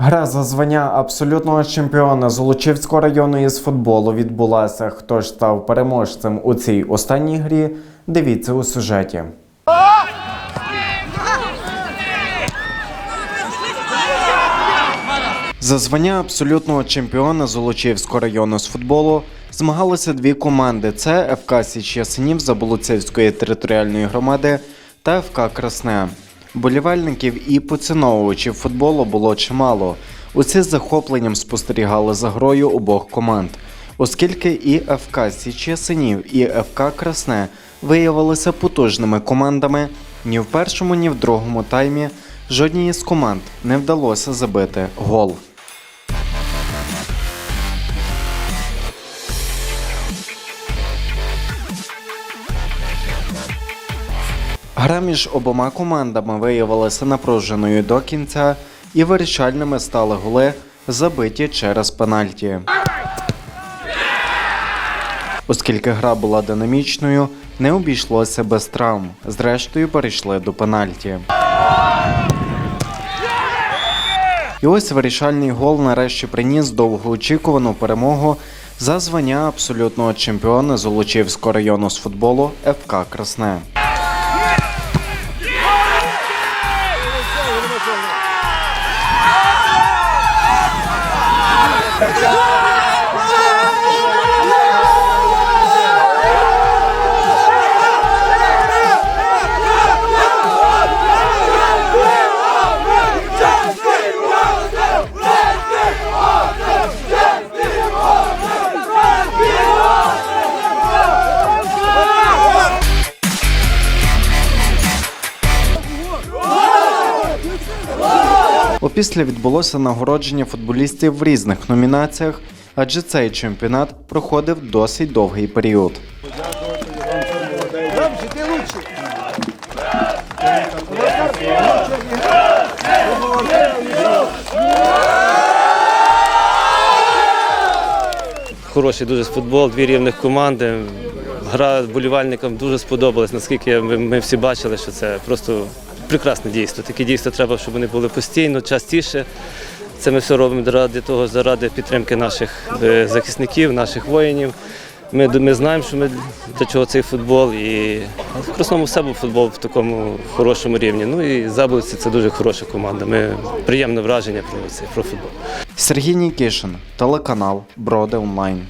Гра за звання абсолютного чемпіона Золочівського району із футболу відбулася. Хто ж став переможцем у цій останній грі? Дивіться у сюжеті. За звання абсолютного чемпіона Золочівського району з футболу змагалися дві команди: це ФК Січ Ясенів Заболоцівської територіальної громади та ФК Красне. Болівальників і поціновувачів футболу було чимало. Усі з захопленням спостерігали за грою обох команд, оскільки і ФК Січі Синів, і ФК Красне виявилися потужними командами. Ні в першому, ні в другому таймі жодній із команд не вдалося забити гол. Гра між обома командами виявилася напруженою до кінця, і вирішальними стали голи, забиті через пенальті. Оскільки гра була динамічною, не обійшлося без травм. Зрештою перейшли до пенальті. І ось вирішальний гол нарешті приніс довгоочікувану перемогу за звання абсолютного чемпіона Золочівського району з футболу ФК Красне. Absolutely. Опісля відбулося нагородження футболістів в різних номінаціях, адже цей чемпіонат проходив досить довгий період. Хороший дуже футбол, дві рівних команди. Гра болівальникам дуже сподобалась, наскільки ми всі бачили, що це просто прекрасне дійство. Такі дійства треба, щоб вони були постійно, частіше. Це ми все робимо заради того, заради підтримки наших е, захисників, наших воїнів. Ми, ми знаємо, що ми для чого цей футбол. І в Красному все був футбол в такому хорошому рівні. Ну і Заболиці це дуже хороша команда. Ми приємне враження про цей про футбол. Сергій Нікішин, телеканал Броди Онлайн.